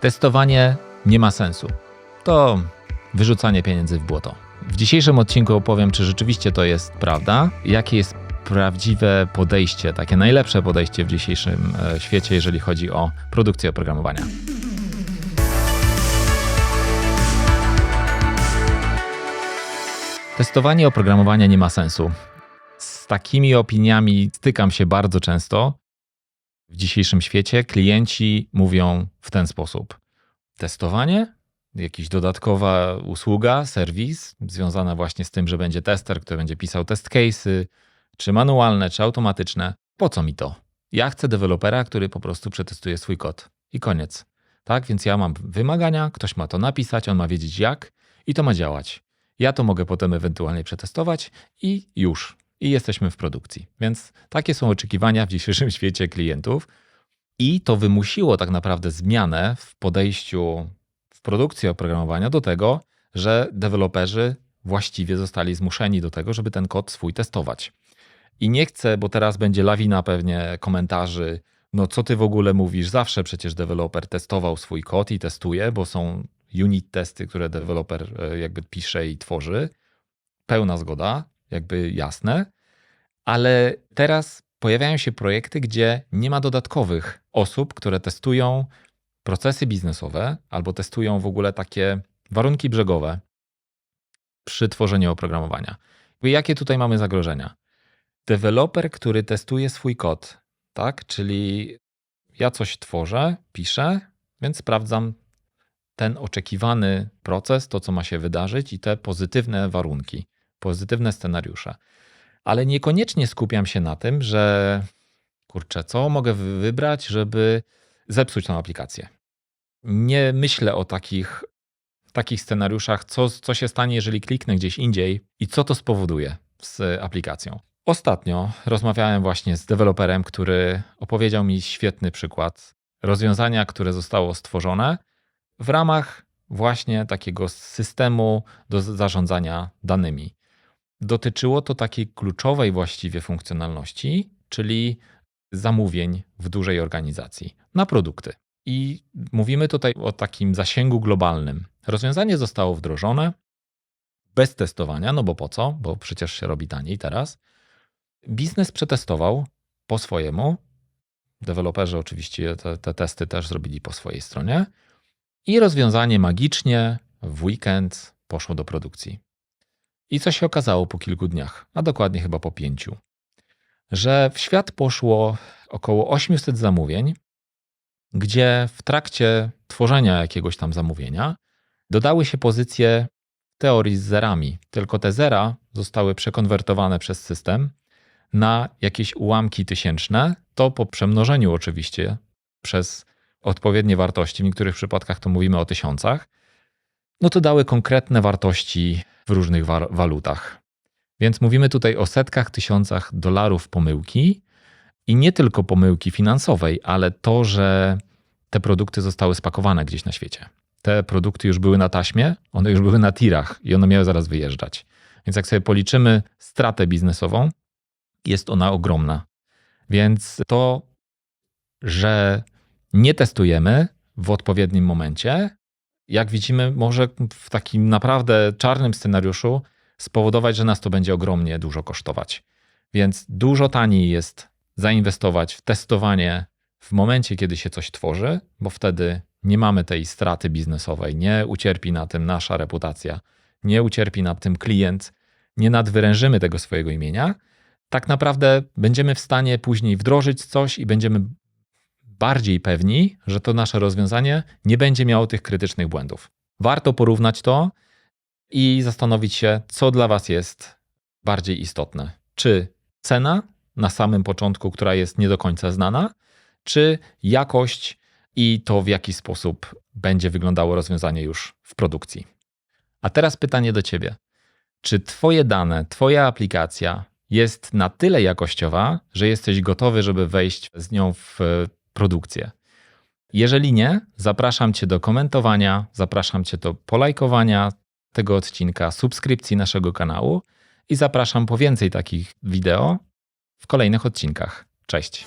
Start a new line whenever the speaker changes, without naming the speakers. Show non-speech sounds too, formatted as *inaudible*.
Testowanie nie ma sensu. To wyrzucanie pieniędzy w błoto. W dzisiejszym odcinku opowiem, czy rzeczywiście to jest prawda, jakie jest prawdziwe podejście, takie najlepsze podejście w dzisiejszym e, świecie, jeżeli chodzi o produkcję oprogramowania. Testowanie oprogramowania nie ma sensu. Z takimi opiniami stykam się bardzo często. W dzisiejszym świecie klienci mówią w ten sposób: testowanie, jakaś dodatkowa usługa, serwis związana właśnie z tym, że będzie tester, który będzie pisał test case'y, czy manualne, czy automatyczne. Po co mi to? Ja chcę dewelopera, który po prostu przetestuje swój kod i koniec. Tak, więc ja mam wymagania, ktoś ma to napisać, on ma wiedzieć jak i to ma działać. Ja to mogę potem ewentualnie przetestować i już. I jesteśmy w produkcji. Więc takie są oczekiwania w dzisiejszym *laughs* świecie klientów. I to wymusiło tak naprawdę zmianę w podejściu w produkcji oprogramowania do tego, że deweloperzy właściwie zostali zmuszeni do tego, żeby ten kod swój testować. I nie chcę, bo teraz będzie lawina pewnie komentarzy, no co ty w ogóle mówisz? Zawsze przecież deweloper testował swój kod i testuje, bo są unit testy, które deweloper e, jakby pisze i tworzy. Pełna zgoda, jakby jasne. Ale teraz pojawiają się projekty, gdzie nie ma dodatkowych osób, które testują procesy biznesowe albo testują w ogóle takie warunki brzegowe przy tworzeniu oprogramowania. Jakie tutaj mamy zagrożenia? Deweloper, który testuje swój kod, tak? Czyli ja coś tworzę, piszę, więc sprawdzam ten oczekiwany proces, to co ma się wydarzyć i te pozytywne warunki, pozytywne scenariusze. Ale niekoniecznie skupiam się na tym, że kurczę, co mogę wybrać, żeby zepsuć tą aplikację. Nie myślę o takich, takich scenariuszach, co, co się stanie, jeżeli kliknę gdzieś indziej i co to spowoduje z aplikacją. Ostatnio rozmawiałem właśnie z deweloperem, który opowiedział mi świetny przykład rozwiązania, które zostało stworzone w ramach właśnie takiego systemu do zarządzania danymi. Dotyczyło to takiej kluczowej właściwie funkcjonalności, czyli zamówień w dużej organizacji na produkty. I mówimy tutaj o takim zasięgu globalnym. Rozwiązanie zostało wdrożone bez testowania, no bo po co? Bo przecież się robi taniej teraz. Biznes przetestował po swojemu. Deweloperzy oczywiście te, te testy też zrobili po swojej stronie. I rozwiązanie magicznie w weekend poszło do produkcji. I co się okazało po kilku dniach, a dokładnie chyba po pięciu, że w świat poszło około 800 zamówień, gdzie w trakcie tworzenia jakiegoś tam zamówienia dodały się pozycje teorii z zerami. Tylko te zera zostały przekonwertowane przez system na jakieś ułamki tysięczne. To po przemnożeniu oczywiście przez odpowiednie wartości, w niektórych przypadkach to mówimy o tysiącach, no to dały konkretne wartości w różnych wa walutach. Więc mówimy tutaj o setkach, tysiącach dolarów pomyłki i nie tylko pomyłki finansowej, ale to, że te produkty zostały spakowane gdzieś na świecie. Te produkty już były na taśmie, one już były na tirach i one miały zaraz wyjeżdżać. Więc jak sobie policzymy stratę biznesową, jest ona ogromna. Więc to, że nie testujemy w odpowiednim momencie, jak widzimy, może w takim naprawdę czarnym scenariuszu spowodować, że nas to będzie ogromnie dużo kosztować. Więc dużo taniej jest zainwestować w testowanie w momencie, kiedy się coś tworzy, bo wtedy nie mamy tej straty biznesowej, nie ucierpi na tym nasza reputacja, nie ucierpi na tym klient, nie nadwyrężymy tego swojego imienia. Tak naprawdę będziemy w stanie później wdrożyć coś i będziemy bardziej pewni, że to nasze rozwiązanie nie będzie miało tych krytycznych błędów. Warto porównać to i zastanowić się, co dla Was jest bardziej istotne. Czy cena na samym początku, która jest nie do końca znana, czy jakość i to, w jaki sposób będzie wyglądało rozwiązanie już w produkcji. A teraz pytanie do Ciebie. Czy Twoje dane, Twoja aplikacja jest na tyle jakościowa, że jesteś gotowy, żeby wejść z nią w produkcję? Jeżeli nie, zapraszam Cię do komentowania, zapraszam Cię do polajkowania tego odcinka, subskrypcji naszego kanału i zapraszam po więcej takich wideo w kolejnych odcinkach. Cześć!